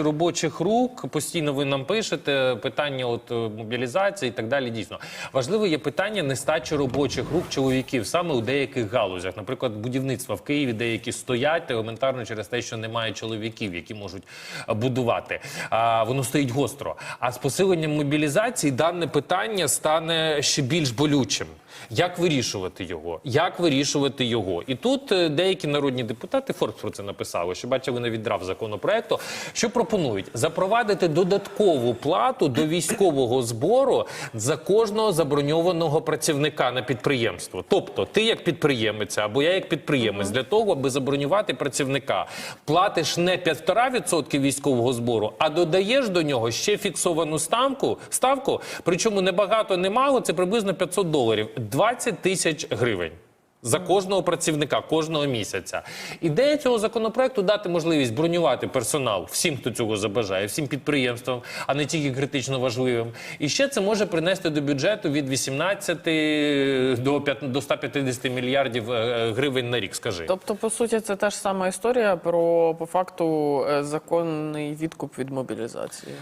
робочих рук постійно ви нам пишете питання от е, мобілізації і так далі. Дійсно важливо є питання нестачі робочих рук чоловіків саме у деяких галузях, наприклад, будівництва в Києві, деякі стоять елементарно через те, що немає чоловіків, які можуть е, будувати. А воно стоїть гостро. А з посиленням мобілізації дане питання стане ще більш болючим. Як вирішувати його? Як вирішувати його? І тут е, деякі народні депутати Форбс про це написали, що бачили на відрав законопроекту, що пропонують запровадити додаткову плату до військового збору за кожного заброньованого працівника на підприємство. Тобто, ти як підприємець або я як підприємець для того, аби забронювати працівника, платиш не 1,5% військового збору, а додаєш до нього ще фіксовану ставку, ставку, причому не багато, не мало, це приблизно 500 доларів, 20 тисяч гривень. За кожного працівника кожного місяця. Ідея цього законопроекту дати можливість бронювати персонал всім, хто цього забажає, всім підприємствам, а не тільки критично важливим. І ще це може принести до бюджету від 18 до 5 до 150 мільярдів е, гривень на рік. Скажи. Тобто, по суті, це та ж сама історія про по факту е, законний відкуп від мобілізації.